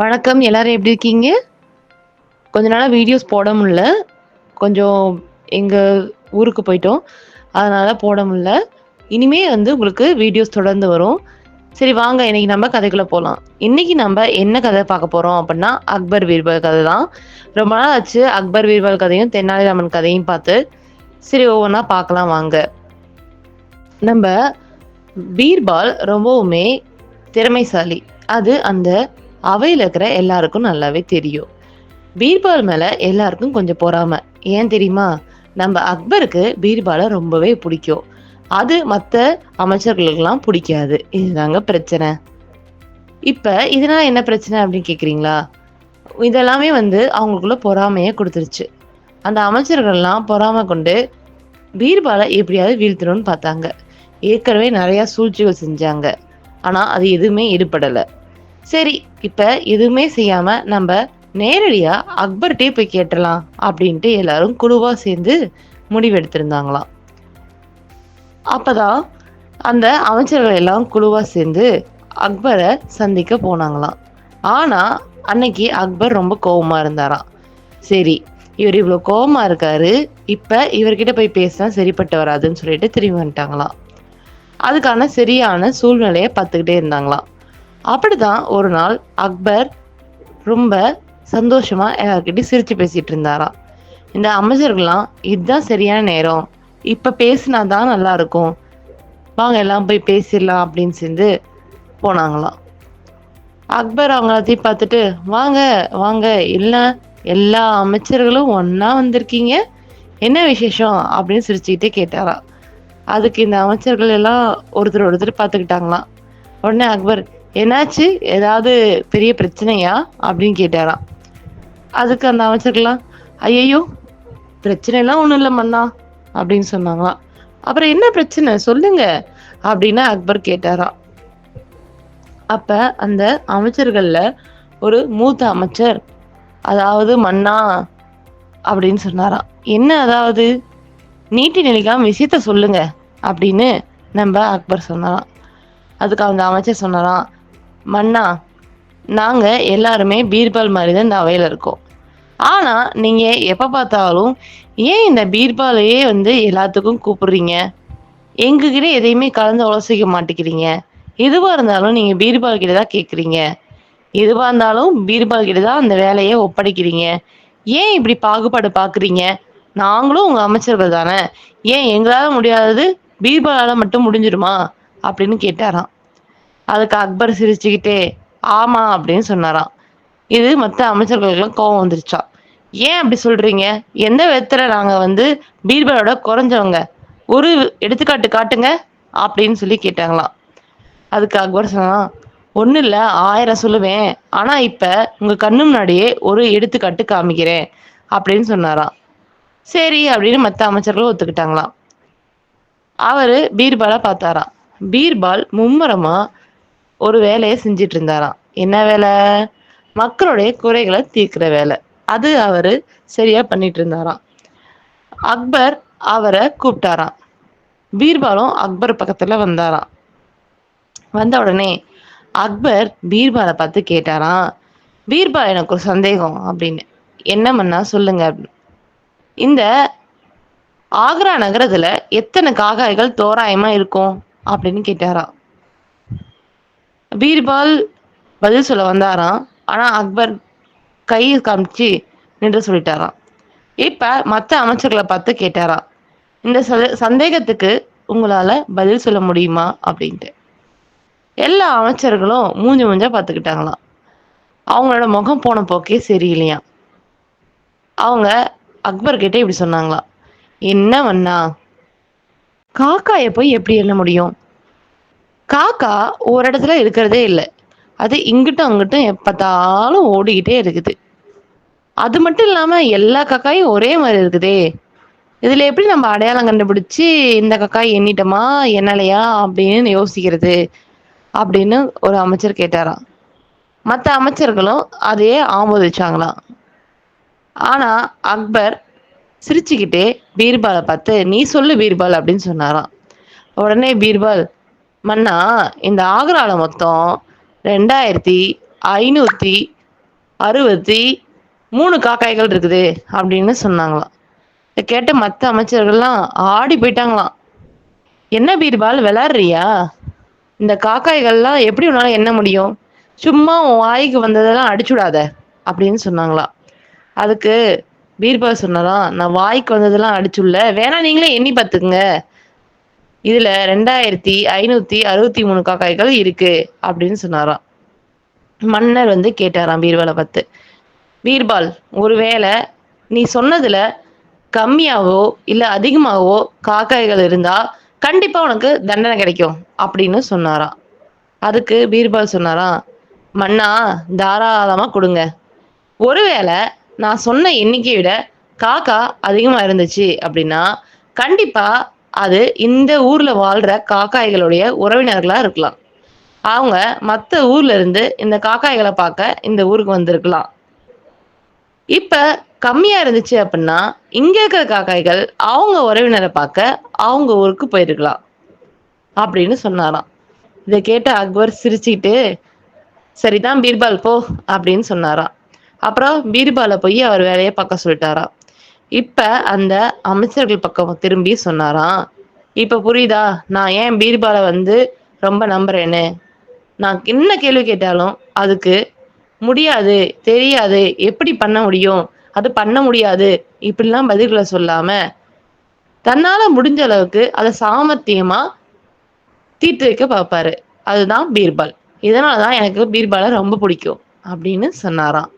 வணக்கம் எல்லாரும் எப்படி இருக்கீங்க? கொஞ்ச நாளாக வீடியோஸ் போட முடில கொஞ்சம் எங்கள் ஊருக்கு போயிட்டோம். அதனால போட முடில இனிமே வந்து உங்களுக்கு வீடியோஸ் தொடர்ந்து வரும். சரி வாங்க இன்னைக்கு நம்ம கதைக்குள்ளே போகலாம் இன்னைக்கு நம்ம என்ன கதை பார்க்க போகிறோம் அப்படின்னா அக்பர் பீர்பல் கதை தான். ரொம்ப நாள் ஆச்சு அக்பர் பீர்பல் கதையும் தென்னாலிராமன் கதையும் பார்த்து. சரி ஒவ்வொன்றா பார்க்கலாம் வாங்க. நம்ம பீர்பால் ரொம்பவுமே திறமைசாலி. அது அந்த அவையில் இருக்கிற எல்லாருக்கும் நல்லாவே தெரியும். பீர்பால் மேலே எல்லாருக்கும் கொஞ்சம் பொறாம. ஏன் தெரியுமா? நம்ம அக்பருக்கு பீர்பாலை ரொம்பவே பிடிக்கும். அது மற்ற அமைச்சர்களுக்கெல்லாம் பிடிக்காது. இதுதாங்க பிரச்சனை. இப்போ இதனால் என்ன பிரச்சனை அப்படின்னு கேட்குறீங்களா இதெல்லாமே வந்து அவங்களுக்குள்ள பொறாமையை கொடுத்துருச்சு. அந்த அமைச்சர்கள்லாம் பொறாமை கொண்டு பீர்பாலை எப்படியாவது வீழ்த்தணும்னு பார்த்தாங்க. ஏற்கனவே நிறையா சூழ்ச்சிகள் செஞ்சாங்க. ஆனால் அது எதுவுமே ஈடுபடலை. சரி இப்ப எதுவுமே செய்யாம நம்ம நேரடியா அக்பர்கிட்டே போய் கேட்டலாம் அப்படின்ட்டு எல்லாரும் குழுவா சேர்ந்து முடிவெடுத்திருந்தாங்களாம். அப்பதான் அந்த அமைச்சர்கள் எல்லாம் குழுவா சேர்ந்து அக்பரை சந்திக்க போனாங்களாம். ஆனா அன்னைக்கு அக்பர் ரொம்ப கோவமா இருந்தாராம். சரி இவர் இவ்வளோ கோவமா இருக்காரு இப்ப இவர்கிட்ட போய் பேசினா சரிப்பட்டு வராதுன்னு சொல்லிட்டு திரும்பி வந்துட்டாங்களாம். அதுக்கான சரியான சூழ்நிலையை பார்த்துக்கிட்டே இருந்தாங்களாம். அப்படிதான் ஒரு நாள் அக்பர் ரொம்ப சந்தோஷமா எல்லார்கிட்டையும் சிரிச்சு பேசிட்டு இருந்தாராம் இந்த அமைச்சர்கள்லாம் இதுதான் சரியான நேரம். இப்ப பேசினாதான் நல்லா இருக்கும் வாங்க எல்லாம் போய் பேசிடலாம் அப்படின்னு சேர்ந்து போனாங்களாம். அக்பர் அவங்க எல்லாத்தையும் பார்த்துட்டு வாங்க வாங்க இல்லை எல்லா அமைச்சர்களும் ஒன்னா வந்திருக்கீங்க. என்ன விசேஷம்? அப்படின்னு சிரிச்சுக்கிட்டே கேட்டாராம் அதுக்கு இந்த அமைச்சர்கள் எல்லாம் ஒருத்தர் ஒருத்தர் பார்த்துக்கிட்டாங்களாம். உடனே அக்பர் என்னாச்சு? ஏதாவது பெரிய பிரச்சனையா? அப்படின்னு கேட்டாராம். அதுக்கு அந்த அமைச்சர்கள்லாம் ஐயையோ பிரச்சனைலாம் ஒன்றும் இல்லை மன்னா அப்படின்னு சொன்னாங்களாம். அப்புறம் என்ன பிரச்சனை? சொல்லுங்க அப்படின்னு அக்பர் கேட்டாராம். அப்ப அந்த அமைச்சர்கள்ல ஒரு மூத்த அமைச்சர் அதாவது மன்னா அப்படின்னு சொன்னாராம். என்ன அதாவது? நீட்டி நிலைக்காம விஷயத்த சொல்லுங்க அப்படின்னு நம்ம அக்பர் சொன்னாராம். அதுக்கு அந்த அமைச்சர் சொன்னாராம் மன்னா நாங்கள் எல்லாருமே பீர்பால் மாதிரி தான் இந்த அவையில் இருக்கோம். ஆனால் நீங்கள் எப்போ பார்த்தாலும் ஏன் இந்த பீர்பாலையே வந்து எல்லாத்துக்கும் கூப்பிடுறீங்க? எங்ககிட்ட எதையுமே கலந்து உலசிக்க மாட்டேங்கிறீங்க. எதுவாக இருந்தாலும் நீங்கள் பீர்பால் கிட்ட தான் கேட்குறீங்க எதுவாக இருந்தாலும் பீர்பால் கிட்ட தான் அந்த வேலையை ஒப்படைக்கிறீங்க. ஏன் இப்படி பாகுபாடு பார்க்குறீங்க நாங்களும் உங்கள் அமைச்சர்கள் தானே. ஏன் எங்களால் முடியாதது பீர்பாலால் மட்டும் முடிஞ்சிருமா அப்படின்னு கேட்டாராம். அதுக்கு அக்பர் சிரிச்சுக்கிட்டே ஆமா அப்படின்னு சொன்னாராம். இது மற்ற அமைச்சர்களுக்கெல்லாம் கோவம் வந்துருச்சா? ஏன் அப்படி சொல்றீங்க? எந்த விதத்துல நாங்க வந்து பீர்பாலோட குறைஞ்சவங்க? ஒரு எடுத்துக்காட்டு காட்டுங்க அப்படின்னு சொல்லி கேட்டாங்களாம். அதுக்கு அக்பர் சொன்னா ஒன்றும் இல்லை ஆயிரம் சொல்லுவேன். ஆனால் இப்போ உங்கள் கண்ணு முன்னாடியே ஒரு எடுத்துக்காட்டு காமிக்கிறேன் அப்படின்னு சொன்னாராம். சரி அப்படின்னு மற்ற அமைச்சர்களும் ஒத்துக்கிட்டாங்களாம். அவர் பீர்பாலை பார்த்தாராம். பீர்பால் மும்முரமாக ஒரு வேலையை செஞ்சிட்டு இருந்தாராம் என்ன வேலை? மக்களுடைய குறைகளை தீர்க்கிற வேலை. அது அவரு சரியா பண்ணிட்டு இருந்தாராம் அக்பர் அவரை கூப்பிட்டாராம். பீர்பாலும் அக்பர் பக்கத்துல வந்தாராம். வந்த உடனே அக்பர் பீர்பாலை பார்த்து கேட்டாராம் பீர்பால் எனக்கு ஒரு சந்தேகம் அப்படின்னு. என்ன பண்ணா சொல்லுங்க இந்த ஆக்ரா நகரத்துல எத்தனை காகாய்கள் தோராயமா இருக்கும் அப்படின்னு கேட்டாராம். பீர்பால் பதில் சொல்ல வந்தாராம். ஆனால் அக்பர் கையை காமிச்சு நின்று சொல்லிட்டாராம். இப்போ மற்ற அமைச்சர்களை பார்த்து கேட்டாராம். இந்த சந்தேகத்துக்கு உங்களால் பதில் சொல்ல முடியுமா? அப்படின்ட்டு. எல்லா அமைச்சர்களும் மூஞ்சி மூஞ்சா பார்த்துக்கிட்டாங்களாம். அவங்களோட முகம் போன போக்கே சரியில்லையா அவங்க அக்பர் கிட்ட இப்படி சொன்னாங்களாம். என்ன வண்ணா காக்காயை போய் எப்படி எண்ண முடியும்? காக்கா ஒரு இடத்துல இருக்கிறதே இல்லை. அது இங்கிட்டும் அங்கிட்டும் எப்பத்தாலும் ஓடிக்கிட்டே இருக்குது. அது மட்டும் இல்லாமல் எல்லா காக்காயும் ஒரே மாதிரி இருக்குதே. இதில் எப்படி நம்ம அடையாளம் கண்டுபிடிச்சி இந்த காக்காய் எண்ணிட்டோமா எண்ணலையா அப்படின்னு யோசிக்கிறது அப்படின்னு ஒரு அமைச்சர் கேட்டாராம். மற்ற அமைச்சர்களும் அதையே ஆமோதிச்சாங்களாம். ஆனால் அக்பர் சிரிச்சுக்கிட்டே பீர்பாலை பார்த்து நீ சொல்லு பீர்பால் அப்படின்னு சொன்னாராம். உடனே பீர்பால் மன்னா இந்த ஆக்ரால மொத்தம் ரெண்டாயிரத்தி ஐநூத்தி அறுபத்தி மூணு காக்காய்கள் இருக்குது அப்படின்னு சொன்னாங்களாம். இதை கேட்ட மற்ற அமைச்சர்கள்லாம் ஆடி போயிட்டாங்களாம். என்ன பீர்பால் விளாடுறியா இந்த காக்காய்கள்லாம் எப்படி உன்னால எண்ண முடியும்? சும்மா உன் வாய்க்கு வந்ததெல்லாம் அடிச்சுடாத அப்படின்னு சொன்னாங்களாம். அதுக்கு பீர்பால் சொன்னதான் நான் வாய்க்கு வந்ததெல்லாம் அடிச்சுள்ள வேணா நீங்களே எண்ணி பார்த்துக்குங்க இதுல ரெண்டாயிரத்தி ஐநூத்தி அறுபத்தி மூணு காக்காய்கள் இருக்கு அப்படின்னு சொன்னாராம். மன்னர் வந்து கேட்டாராம் பீர்பாலை பார்த்து பீர்பால் ஒருவேளை நீ சொன்னதுல கம்மியாகவோ இல்ல அதிகமாகவோ காக்காய்கள் இருந்தா கண்டிப்பா உனக்கு தண்டனை கிடைக்கும் அப்படின்னு சொன்னாராம். அதுக்கு பீர்பால் சொன்னாராம் மன்னா தாராளமா கொடுங்க. ஒருவேளை நான் சொன்ன எண்ணிக்கையை விட காக்கா அதிகமா இருந்துச்சு அப்படின்னா கண்டிப்பா அது இந்த ஊர்ல வாழ்ற காக்காய்களுடைய உறவினர்களா இருக்கலாம். அவங்க மற்ற ஊர்ல இருந்து இந்த காக்காய்களை பார்க்க இந்த ஊருக்கு வந்திருக்கலாம். இப்ப கம்மியா இருந்துச்சு அப்படின்னா இங்க இருக்கிற காக்காய்கள் அவங்க உறவினரை பார்க்க அவங்க ஊருக்கு போயிருக்கலாம். அப்படின்னு சொன்னாராம். இதை கேட்ட அக்பர் சிரிச்சுக்கிட்டு சரிதான் பீர்பால் போ அப்படின்னு சொன்னாராம். அப்புறம் பீர்பாலை போய் அவர் வேலையை பார்க்க சொல்லிட்டாராம். இப்ப அந்த அமைச்சர்கள் பக்கம் திரும்பி சொன்னாராம் இப்ப புரியுதா? நான் ஏன் பீர்பாலை வந்து ரொம்ப நம்புறேன்னு? நான் என்ன கேள்வி கேட்டாலும் அதுக்கு முடியாது தெரியாது எப்படி பண்ண முடியும்? அது பண்ண முடியாது இப்படிலாம் பதில்களை சொல்லாம தன்னால முடிஞ்ச அளவுக்கு அதை சாமர்த்தியமா தீர்த்து வைக்க பார்ப்பாரு. அதுதான் பீர்பால். இதனாலதான் எனக்கு பீர்பாலை ரொம்ப பிடிக்கும் அப்படின்னு சொன்னாராம்.